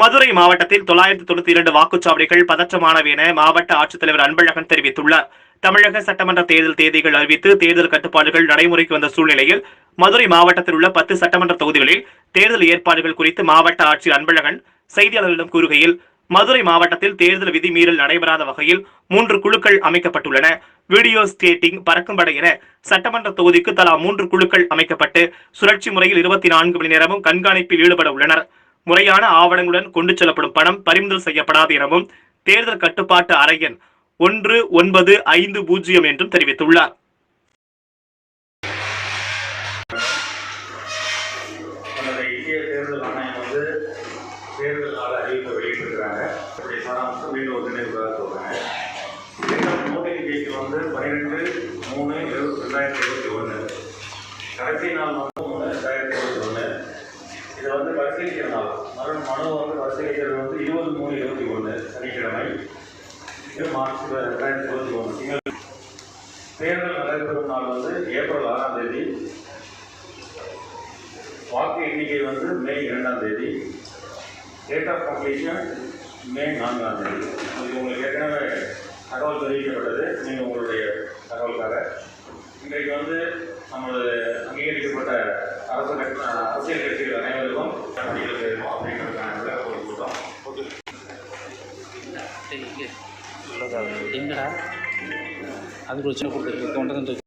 மதுரை மாவட்டத்தில் தொள்ளாயிரத்தி தொண்ணூத்தி இரண்டு வாக்குச்சாவடிகள் பதற்றமானவை என மாவட்ட ஆட்சித்தலைவர் அன்பழகன் தெரிவித்துள்ளார். தமிழக சட்டமன்ற தேர்தல் தேதிகள் அறிவித்து தேர்தல் கட்டுப்பாடுகள் நடைமுறைக்கு வந்த சூழ்நிலையில் மதுரை மாவட்டத்தில் உள்ள பத்து சட்டமன்ற தொகுதிகளில் தேர்தல் ஏற்பாடுகள் குறித்து மாவட்ட ஆட்சியர் அன்பழகன் செய்தியாளர்களிடம் கூறுகையில் மதுரை மாவட்டத்தில் தேர்தல் விதிமீறல் நடைபெறாத வகையில் மூன்று குழுக்கள் அமைக்கப்பட்டுள்ளன. வீடியோ ஸ்டேட்டிங் பறக்கும் படை என சட்டமன்ற தொகுதிக்கு தலா மூன்று குழுக்கள் அமைக்கப்பட்டு சுழற்சி முறையில் இருபத்தி நான்கு மணி நேரமும் கண்காணிப்பில் ஈடுபட உள்ளனர். முறையான ஆவணங்களுடன் கொண்டு செல்லப்படும் பணம் பறிமுதல் செய்யப்படாது எனவும் தேர்தல் கட்டுப்பாட்டு அறையன் ஒன்று ஒன்பது ஐந்து பூஜ்ஜியம் என்றும் தெரிவித்துள்ளார். தேர்தல் கால அறிவிப்பை வெளியிட்டிருக்கிறாங்க. அப்படி சாராம்சம் மீண்டும் ஒரு நினைவுக்காக சொல்கிறாங்க நோட்டிஃபிகேஷன் வந்து பன்னிரெண்டு மூணு ரெண்டாயிரத்தி இருபத்தி ஒன்று. கடைசி நாள் வந்து ரெண்டாயிரத்தி இது வந்து பரிசீலிக்கிற நாள் மறு மனு வந்து பரிசீலிக்கிறது வந்து இருபது மூணு இருபத்தி ஒன்று சனிக்கிழமை. இது மார்ச் ரெண்டாயிரத்தி இருபத்தி ஒன்று திங்கள் தேர்தல் நடைபெறும் நாள் வந்து ஏப்ரல் ஆறாம் தேதி. வாக்கு எண்ணிக்கை வந்து மே இரண்டாம் தேதி. டேட் ஆஃப் கம்ப்ளீஷன் மே நான்காம் தேதி. இது உங்களுக்கு ஏற்கனவே தகவல் தெரிவிக்கப்பட்டது. நீங்கள் உங்களுடைய தகவலுக்காக. இன்றைக்கு வந்து நம்மளது அங்கீகரிக்கப்பட்ட அரசு கட்சி அரசியல் கட்சிகள் எங்கடா அதுக்கு ஒரு சின்ன கொடுத்துருக்கு கொண்டு